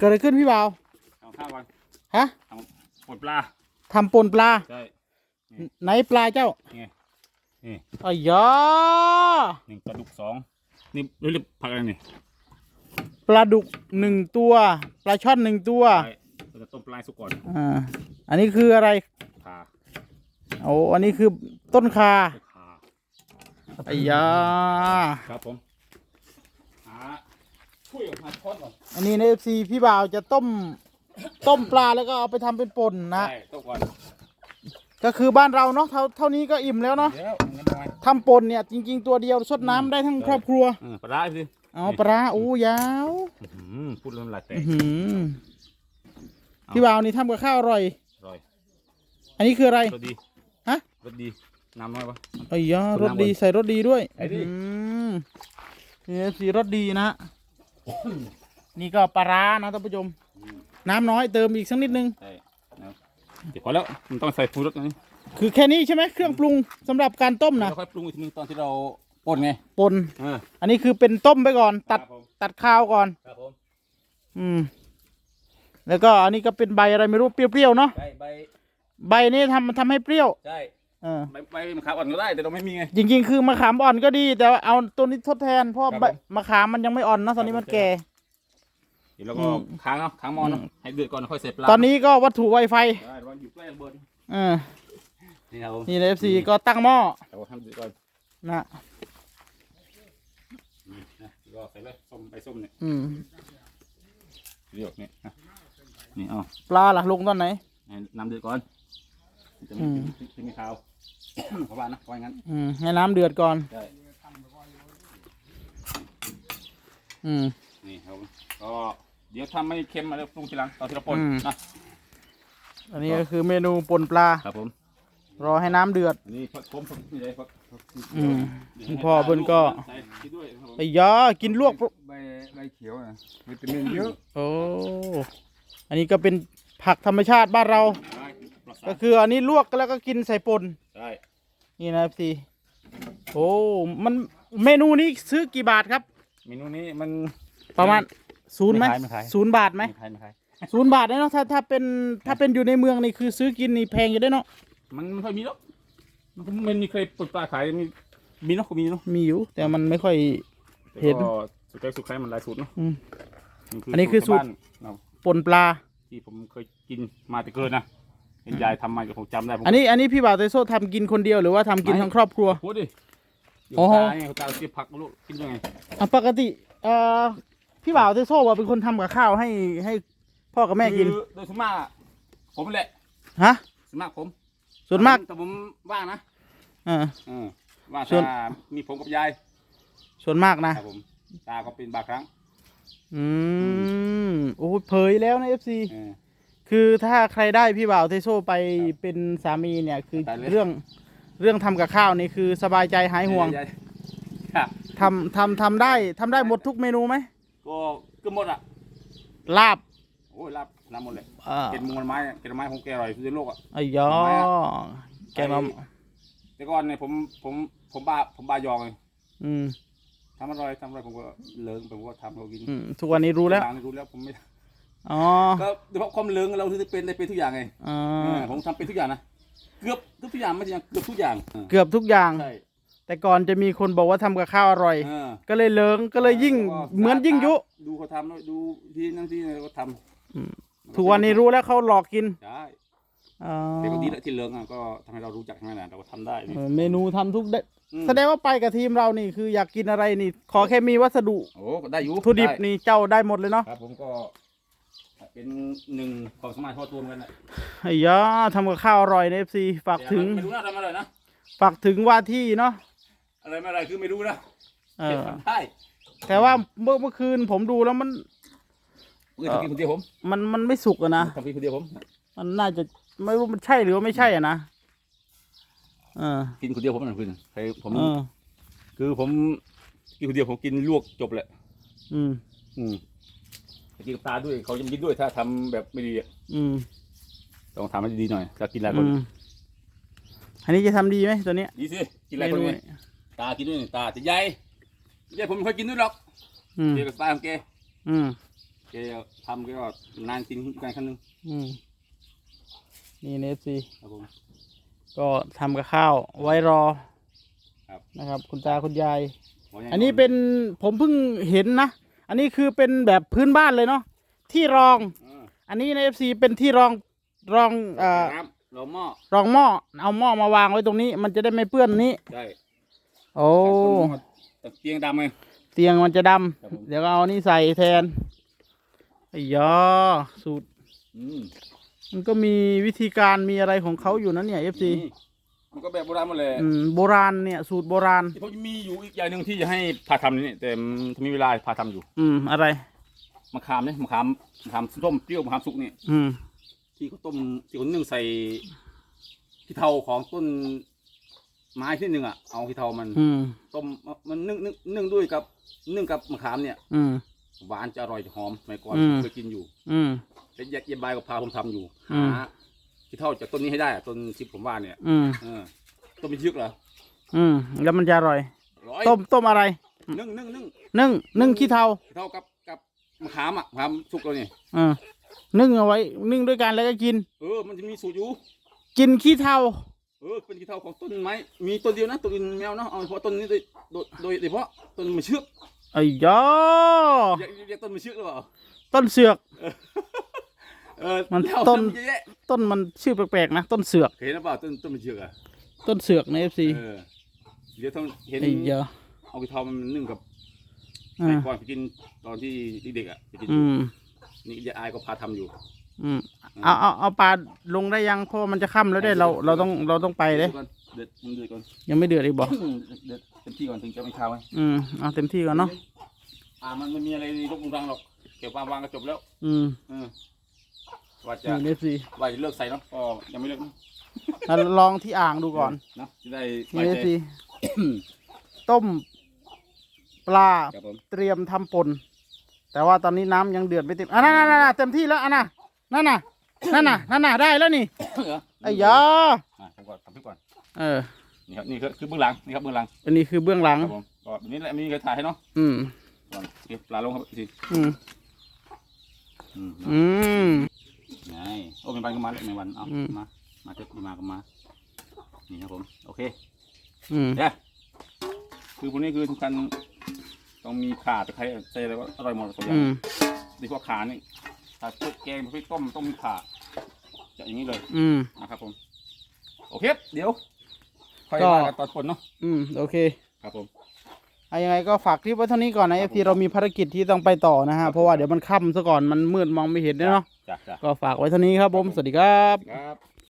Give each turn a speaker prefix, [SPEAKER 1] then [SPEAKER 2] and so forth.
[SPEAKER 1] เกิดอะไรขึ้นพี่บ่าว
[SPEAKER 2] เอาข้าวก่อน
[SPEAKER 1] ฮะ
[SPEAKER 2] ปลดปลา
[SPEAKER 1] ทำปนปลา
[SPEAKER 2] ใช่
[SPEAKER 1] ไหนปลาเจ้า
[SPEAKER 2] นี่นี่
[SPEAKER 1] อ้ยยอ
[SPEAKER 2] หนึ่งปลาดุกสองนี่เรียกผักอะไรนี่
[SPEAKER 1] ปลาดุกหนึ่งตัวปลาช่อนหนึ่งตัว
[SPEAKER 2] ใช่เราจะต้มปลาให้สุกก่อน
[SPEAKER 1] อ่าอันนี้คืออะไร
[SPEAKER 2] ขา
[SPEAKER 1] โอ้อันนี้คือต้นคา
[SPEAKER 2] ขา
[SPEAKER 1] ไอ้ยา
[SPEAKER 2] ครับผมหา ช่วยหาช้อนก่อน
[SPEAKER 1] อันนี้ในเอฟซีพี่บ่าวจะต้ม ต้มปลาแล้วก็เอาไปทำเป็นป่นนะ
[SPEAKER 2] ใช่ต้มก่อน
[SPEAKER 1] ก็คือบ้านเราเนาะเท่าเท่านี้ก็อิ่มแล้วเนาะ
[SPEAKER 2] เดี๋ยวงั้นทำไม
[SPEAKER 1] ทำป่นเนี่ยจริง ๆ ตัวเดียวสดน้ำได้ทั้งครอบครัว
[SPEAKER 2] เออปลาร้าสิ
[SPEAKER 1] เอาปลาร้าอู้ยาว
[SPEAKER 2] อื้อหือพูดแล้วน้ำลายแตก
[SPEAKER 1] อื้อหือพี่บ่าวนี่ทำกับข้าวอร่อย
[SPEAKER 2] อร่อย
[SPEAKER 1] อันนี้คืออะไร
[SPEAKER 2] รสดี
[SPEAKER 1] ฮะ
[SPEAKER 2] รสดีน้ำน้อยปะ
[SPEAKER 1] ไอ้ยา
[SPEAKER 2] คน
[SPEAKER 1] ร
[SPEAKER 2] น้ำ
[SPEAKER 1] สดี
[SPEAKER 2] บน
[SPEAKER 1] ใส่รสดีด้วย
[SPEAKER 2] ใส่ดิ
[SPEAKER 1] อืมนี่สีรสดีนะ นี่ก็ปลาร้านะท่านผู้ชม น้ำน้อยเติมอีกสักนิดนึง
[SPEAKER 2] ใช่นะเดี๋ยวพอแล้วมันต้องใส่ฟูรสนี่
[SPEAKER 1] คือแค่นี้ใช่ไหมเครื่องปรุงสำหรับการต้มนะ
[SPEAKER 2] แล้วค่อยปรุงอีกทีนึงตอนที่เราป่นไง
[SPEAKER 1] ปน
[SPEAKER 2] เออ
[SPEAKER 1] อันนี้คือเป็นต้มไปก่อนตัด
[SPEAKER 2] ครับผม
[SPEAKER 1] ตัดข้าวก่อน
[SPEAKER 2] ครับผม
[SPEAKER 1] อืม แล้วก็อันนี้ก็เป็นใบอะไรไม่รู้เปรี้ยวๆเนาะ
[SPEAKER 2] ใบใบ
[SPEAKER 1] ใบนี้ทำมันทำให้เปรี้ยว
[SPEAKER 2] ใช่
[SPEAKER 1] เออ
[SPEAKER 2] ใบใบมะขามอ่อนก็ได้แต่เราไม่มีไง
[SPEAKER 1] จริง ๆ คือมะขามอ่อนก็ดี แต่ว่าเอาตัวนี้ทดแทนเพราะ
[SPEAKER 2] ครับ
[SPEAKER 1] ใบ
[SPEAKER 2] ผม
[SPEAKER 1] มะขามมันยังไม่อ่อนนะตอนนี้มันแก่
[SPEAKER 2] เดี๋ยวเราก็
[SPEAKER 1] อืม
[SPEAKER 2] ค้างเนาะค้างหมอนเนาะ
[SPEAKER 1] อืม
[SPEAKER 2] ให้เดือดก่อนค่อยเสร็จปลา
[SPEAKER 1] ตอนนี้ก็วัตถุไวไฟ
[SPEAKER 2] ได้ระวังอยู่ใกล้ระเบิด
[SPEAKER 1] เออ
[SPEAKER 2] นี่ครับผม
[SPEAKER 1] นี่ในเอฟซีก็ตั้งหม้อ
[SPEAKER 2] เราทำเดือดก่อน
[SPEAKER 1] นะ
[SPEAKER 2] นี่นะก็ใส่เลยส้มใบส้มเนี่ย
[SPEAKER 1] อืม
[SPEAKER 2] เรียกเนี่ยนะนี่เอา
[SPEAKER 1] ปลาล่ะลงตอนไหน
[SPEAKER 2] ให้น้ำเดือดก่อนจะ
[SPEAKER 1] อื
[SPEAKER 2] มี
[SPEAKER 1] ม
[SPEAKER 2] จะมีขาว เพราะว่านะเพราะงั้น
[SPEAKER 1] อืมให้น้ำเดือดก่อน
[SPEAKER 2] ใช่
[SPEAKER 1] อืม
[SPEAKER 2] นี่ครับผมก็เดี๋ยวทำไม่เค็มมาแล้วปรุงทีหลังตอนที่เราป่น
[SPEAKER 1] อืม
[SPEAKER 2] นะ
[SPEAKER 1] อันนี้ก็คือเมนูปนปลา
[SPEAKER 2] ครับผม
[SPEAKER 1] รอให้น้ำเดือด
[SPEAKER 2] อันนี้ผักผมผักนี่เลยผักผัก
[SPEAKER 1] อืม
[SPEAKER 2] ดี๋ยว
[SPEAKER 1] คุณ
[SPEAKER 2] ให้
[SPEAKER 1] พ่อเพิ่นก็
[SPEAKER 2] ใส่กินด้วยครับผม
[SPEAKER 1] ไอ้ยากินลวก
[SPEAKER 3] ใบใบเขียวนะวิตามินเยอะ
[SPEAKER 1] โอ้อันนี้ก็เป็นผักธรรมชาติบ้านเรา
[SPEAKER 2] ได้ปลอดสา
[SPEAKER 1] ก็
[SPEAKER 2] ร
[SPEAKER 1] คืออันนี้ลวกแล้วก็กินใส่ปน
[SPEAKER 2] ได้
[SPEAKER 1] นี่นะพี่โอ้มันเมนูนี้ซื้อกี่บาทครับ
[SPEAKER 2] เมนูนี้มัน
[SPEAKER 1] ประมาณศูนย์ไหม
[SPEAKER 2] ไม่ขายไม่ขาย
[SPEAKER 1] ศูนย์บาทไหม
[SPEAKER 2] ไม่ขายไม่ขาย
[SPEAKER 1] ศูนย์บาทเนาะถ้าถ้าเป็นถ้าเป็นอยู่ในเมืองนี่คือซื้อกินนี่แพงอยู่ได้เนาะ
[SPEAKER 2] มันไม่ค่อยมีหรอกมันก็มันมีเคยปลดปลาขายมีมีเนาะก็มีเนาะ
[SPEAKER 1] มีอยู่แต่มันไม่ค่อย
[SPEAKER 2] แต่
[SPEAKER 1] เห็น
[SPEAKER 2] ก็สุดท้ายสุดท้ายมันหลายสูตรเนาะ
[SPEAKER 1] อืม
[SPEAKER 2] มั
[SPEAKER 1] อันนี้คือสูตร
[SPEAKER 2] บ้านเรา
[SPEAKER 1] ปนปลา
[SPEAKER 2] ที่ผมเคยกินมาแต่เกินนะ เห็นยายทำมาก็ผมจำได้ผม
[SPEAKER 1] อันนี้อันนี้พี่บ่าวเตโซทำกินคนเดียวหรือว่าทำกินทั้งครอบครัว
[SPEAKER 2] พูดดิอยู่
[SPEAKER 1] โอ้โห
[SPEAKER 2] ตาไงตาเสียบผักลูกกินยังไง
[SPEAKER 1] อะปกติเอ่อพี่บ่าวเตโซว่าเป็นคนทำกับข้าวให้ให้พ่อกับแม่กิน
[SPEAKER 2] คือโดยส่วนมากผมแหละ
[SPEAKER 1] ฮะ
[SPEAKER 2] ส่วนมากผม
[SPEAKER 1] ส่วนมาก
[SPEAKER 2] แต่ผมว่างนะ
[SPEAKER 1] อ่า
[SPEAKER 2] เออว่าง
[SPEAKER 1] ส่วน
[SPEAKER 2] ถ้ามีผมกับยาย
[SPEAKER 1] ส่วนมากนะ ครับ
[SPEAKER 2] ผมตาก็เป็นบางครั้ง
[SPEAKER 1] อืมโอ้ยเผยแล้วนะเอฟซี
[SPEAKER 2] เออ
[SPEAKER 1] คือถ้าใครได้พี่บ่าวเทโซไปเป็นสามีเนี่ยคือ
[SPEAKER 2] ได้เลย
[SPEAKER 1] เรื่องเรื่องทำกับข้าวนี่คือสบายใจหายห่วง
[SPEAKER 2] ยายครับ
[SPEAKER 1] ทำทำทำได้ทำได้หมดทุกเมนูไหม
[SPEAKER 2] ก็เกือบหมดอะ
[SPEAKER 1] ลาบ
[SPEAKER 2] โอ้ยรับน้ำหมดเลย
[SPEAKER 1] อ่า
[SPEAKER 2] เก็ดมูลไม้อะเก็ดไม้ของแกอร่อยที่สุดในโลกอะ
[SPEAKER 1] ไอ้ยอ
[SPEAKER 2] ทำไมอะ
[SPEAKER 1] แกงมา
[SPEAKER 2] แต่ก่อนเนี่ยผมผมผมบ้าผมบ้ายองเลย
[SPEAKER 1] อืม
[SPEAKER 2] ทำอร่อยทำอร่อยผมก็เลิงผมก็ทำเขากิน
[SPEAKER 1] อืมทุกวันนี้รู้แล้ว
[SPEAKER 2] หงนี่รู้แล้วผมไม่
[SPEAKER 1] อ๋อ
[SPEAKER 2] ก็โดยเฉพาะความเลิงเราที่จะเป็นได้เป็นทุกอย่างไง
[SPEAKER 1] อ่
[SPEAKER 2] เออาผมทำเป็นทุกอย่างนะเกือบทุกอย่างไม่ใช่เกือบทุกอย่างเออ
[SPEAKER 1] เกือบทุกอย่าง
[SPEAKER 2] ใช่
[SPEAKER 1] แต่ก่อนจะมีคนบอกว่าทำกับข้าวอร่อย
[SPEAKER 2] เออ
[SPEAKER 1] ก็เลยเลิงก็เลยยิ่ง
[SPEAKER 2] แล้วก็
[SPEAKER 1] เหมือนยิ่งยุ
[SPEAKER 2] ดูเขาทำแล้วดูที่นั่นที่นี่ก็ทำ
[SPEAKER 1] อืมทุกวันนี้รู้แล้วเขาหลอกกิน
[SPEAKER 2] ใช่
[SPEAKER 1] อ๋อ
[SPEAKER 2] แต่ก็ดีแหละที่เลิงอะก็ทำให้เรารู้จักใช่ไหมล่ะเราก็ทำได้นี่
[SPEAKER 1] เออเมนูทำทุกได้
[SPEAKER 2] อืม
[SPEAKER 1] แสดงว่าไปกับทีมเรานี่คืออยากกินอะไรนี่ ขอแค่มีวัสดุ
[SPEAKER 2] โอ้ก็ได้อยู่
[SPEAKER 1] วัตถุดิบ
[SPEAKER 2] ไนี่
[SPEAKER 1] เจ้าได้หมดเลยเนาะ
[SPEAKER 2] ครับผมก็ เป็นหนึ่งความสามารถทั่วตัวเหมือนกันแหละ
[SPEAKER 1] ไอ้ยาทำกับข้าวอร่อยในเอฟซีฝากถึง
[SPEAKER 2] ไม่รู้นะทำอะไรนะ
[SPEAKER 1] ฝากถึงว่าที่เนาะ
[SPEAKER 2] อะไรไม่อะไรคือไม่รู้นะ
[SPEAKER 1] เออ
[SPEAKER 2] ทำได้
[SPEAKER 1] แต่ว่าเมื่อเมื่อคืนผมดูแล้วมัน
[SPEAKER 2] เพื่อนทำกินคนเดียวผม
[SPEAKER 1] มันมันไม่สุกอะนะ
[SPEAKER 2] ทำกินคนเดียวผม
[SPEAKER 1] มันน่าจะไม่รู้มันใช่หรือว่าไม่ใช่อะนะ เออ
[SPEAKER 2] กินคนเดียวผมนะเพื่อนใครผม
[SPEAKER 1] เออ
[SPEAKER 2] คือผมกินคนเดียวผมกินลวกจบแหละ
[SPEAKER 1] อืม
[SPEAKER 2] อืมแต่ กินกับตาด้วยเขายังกินด้วยถ้าทำแบบไม่ดีอะ
[SPEAKER 1] อืม
[SPEAKER 2] ต้องทำให้ดีหน่อยถ้ากินอะไร
[SPEAKER 1] อื
[SPEAKER 2] ก็
[SPEAKER 1] มอันนี้จะทำดีไหมตัวเนี้ย
[SPEAKER 2] ดีสิกินอะไรก็
[SPEAKER 1] เมนู
[SPEAKER 2] ไงตากินด้วยตาจะใหญ่ใหญ่ผมไม่ค่อยกินด้วยหรอก
[SPEAKER 1] อืม
[SPEAKER 2] เกี่ยวกับสไตล์ของแก
[SPEAKER 1] อืม
[SPEAKER 2] แกทำก็นานจริงกันครั้งหนึง
[SPEAKER 1] อืมนี่เนฟซี
[SPEAKER 2] ครับผม
[SPEAKER 1] ก็ทำกับข้าวไว้รอ
[SPEAKER 2] ครับ
[SPEAKER 1] นะครับ คุณตาคุณยาย
[SPEAKER 2] ขย่าง
[SPEAKER 1] อันนี้เป็นผมเพิ่งเห็นนะ อันนี้คือเป็นแบบพื้นบ้านเลยเนาะที่รอง
[SPEAKER 2] เออ
[SPEAKER 1] อันนี้ในเอฟซีเป็นที่รองรองเอ่อ
[SPEAKER 2] น้ำเราหม้อ
[SPEAKER 1] รองหม้อเอาหม้อมาวางไว้ตรงนี้ มันจะได้ไม่เปื้อนนี้
[SPEAKER 2] ใช่
[SPEAKER 1] โอ้
[SPEAKER 2] แต่เตียงดำไง
[SPEAKER 1] เตียงมันจะด
[SPEAKER 2] ครับผมำ
[SPEAKER 1] เดี๋ยวก็เอานี่ใส่แทนไอ้ยอสูตร
[SPEAKER 2] อืม
[SPEAKER 1] มันก็มีวิธีการมีอะไรของเขาอยู่นะเนี่ยเอฟซี
[SPEAKER 2] นี่ มันก็แบบโบราณหมดเลย
[SPEAKER 1] อืมโบราณเนี่ยสูตรโบราณ
[SPEAKER 2] ที่ผมมีอยู่อีกอย่างหนึ่งที่จะให้พาทำนี่แต่ถ้ามีเวลาพาทำอยู่
[SPEAKER 1] อืมอะไร
[SPEAKER 2] มะขามเนี่ยมะขามมะขามส้มเปรี้ยวมะขามสุกนี่
[SPEAKER 1] อืม
[SPEAKER 2] ที่เขาต้มที่เขานึ่งใส่ขี้เทาของต้นไม้ที่หนึ่งอะเอาขี้เทามัน
[SPEAKER 1] อืม
[SPEAKER 2] ต้มมันนึ่งนึ่งนึ่งด้วยกับนึ่งกับมะขามเนี่ย
[SPEAKER 1] อืม
[SPEAKER 2] หวานจะอร่อยจะหอมสมัยก่อน
[SPEAKER 1] อืม
[SPEAKER 2] เคยกินอยู่
[SPEAKER 1] อืม
[SPEAKER 2] แต่ยายยายบายกับพาผมทำอยู่
[SPEAKER 1] อืม
[SPEAKER 2] หา ขี้เทาจากต้นนี้ให้ได้อะต้นที่ผมว่าเนี่ย
[SPEAKER 1] อืม
[SPEAKER 2] เออต้มเป็นยึกเหรอ
[SPEAKER 1] อืม แล้วมันจะอร่อย
[SPEAKER 2] ร้อย
[SPEAKER 1] ต้มต้มอะไร
[SPEAKER 2] นึ่งนึ่งนึ่ง
[SPEAKER 1] นึ่งนึ่งขี้เทา
[SPEAKER 2] ขี้เทากับกับมะขามอะมะขามสุกแล้วนี่
[SPEAKER 1] อ่านึ่งเอาไว้ นึ่งด้วยกันแล้วก็กิน
[SPEAKER 2] เออมันจะมีสูตรอยู่
[SPEAKER 1] กินขี้เทา
[SPEAKER 2] เออเป็นขี้เทาของต้นไม้มีต้นเดียวนะต้นอื่นแมวเนาะเอาเฉพาะต้นนี้โดยโดยโดยเฉพาะต้นมะเชือก
[SPEAKER 1] ไอ้ยอ
[SPEAKER 2] เรียกเรียกต้นมะเชือกหรือเปล่า
[SPEAKER 1] ต้นเสือก
[SPEAKER 2] เออ
[SPEAKER 1] มัน
[SPEAKER 2] แล้ว
[SPEAKER 1] ต้น
[SPEAKER 2] เยอะแยะ
[SPEAKER 1] ต้นมันชื่อแปลกๆนะต้นเสือก
[SPEAKER 2] เห็นหรือเปล่าต้นต้นมะเชือกอะ
[SPEAKER 1] ต้นเสือกในเอฟซี
[SPEAKER 2] เออเดี๋ยวต้องเห็น
[SPEAKER 1] ไอ้ยอ
[SPEAKER 2] เอาขี้เทามันนึ่งกับ
[SPEAKER 1] อ่า
[SPEAKER 2] ไอ้ก่อนไปกินตอนที่เด็กๆอะไปกิน
[SPEAKER 1] อืม
[SPEAKER 2] นี่ยายอายก็พาทำอยู่
[SPEAKER 1] อืมเอาเอาเอาปลาลงได้ยังเพราะว่ามันจะค่ำแล้วได้เราเราต้องเราต้องไปเลย
[SPEAKER 2] ก่อนเดือดมันเดือดก่อน
[SPEAKER 1] ยังไม่เดือดอีกบอก
[SPEAKER 2] เดือดเต็มที่ก่อนถึงจะไม่คาวไง
[SPEAKER 1] อืมเอาเต็มที่ก่อนเนาะ
[SPEAKER 2] อ่ามันไม่มีอะไรรกรุงรังหรอกเก็บวางวางก็จบแล้ว
[SPEAKER 1] อืม
[SPEAKER 2] เออ ว่าจะ
[SPEAKER 1] นี่เอฟซี
[SPEAKER 2] ว่าจะเลิกใส่เนาะก็ยังไม่เลิกนะ
[SPEAKER 1] ลองที่อ่างดูก่อน
[SPEAKER 2] เนาะจะได้
[SPEAKER 1] นี่
[SPEAKER 2] ไว้
[SPEAKER 1] เอฟ
[SPEAKER 2] ใจ
[SPEAKER 1] ซีต้มปลา
[SPEAKER 2] ครับผม
[SPEAKER 1] เตรียมทำป่นแต่ว่าตอนนี้น้ำยังเดือดไม่เต็มอะนั่นน่ะนั่นน่ะเต็มที่แล้วอะน่ะนั่นน่ะนั่นน่ะนั่นน่ะได้แล้วนี่
[SPEAKER 2] เหรอ
[SPEAKER 1] ไอ้ยา
[SPEAKER 2] อะทำก่อนทำทุกก่อน
[SPEAKER 1] เออ
[SPEAKER 2] นี่ครับนี่คือคือเบื้องหลังนี่ครับเบื้องหลัง
[SPEAKER 1] อันนี้คือเบื้องหลัง
[SPEAKER 2] ครับผมก็แบบนี้แหละมีใครถ่ายให้เนาะ
[SPEAKER 1] อืม
[SPEAKER 2] ก่อนเก็บปลาลงครับสิ
[SPEAKER 1] อืม
[SPEAKER 2] อืม
[SPEAKER 1] อืม
[SPEAKER 2] ไงโอ้เป็นวันก็มาแล้วในวันเอา
[SPEAKER 1] อืม
[SPEAKER 2] มา มาเถอะมาก็มา นี่ครับผม โอเค
[SPEAKER 1] อืม
[SPEAKER 2] เดี๋ยวคือพวกนี้คือทุกการต้องมีข่าตะไคร้ใส่แล้วก็อร่อยหมดทุกอย่า
[SPEAKER 1] อื
[SPEAKER 2] ง
[SPEAKER 1] ม
[SPEAKER 2] โดยเฉพาะขานี่ถ้าพวกแกงพวกต้มต้องมีข่าจะอย่างนี้เลย
[SPEAKER 1] อืม
[SPEAKER 2] นะครับผม โอเค เดี๋ยว ค่อย
[SPEAKER 1] ก็
[SPEAKER 2] ว่ากันตอนผลเนาะ
[SPEAKER 1] อืม โอเค
[SPEAKER 2] ครับผม
[SPEAKER 1] เอายังไงก็ฝากคลิปไว้เท่านี้ก่อนนะเอฟซีเรามีภารกิจที่ต้องไปต่อนะฮะ เพราะว่าเดี๋ยวมันค่ำซะก่อน มันมืดมองไม่เห็นเนาะ
[SPEAKER 2] จ้ะจ้ะ
[SPEAKER 1] ก็ฝากไว้เท่านี้ครับผม สวัสดีครับ
[SPEAKER 2] ครับ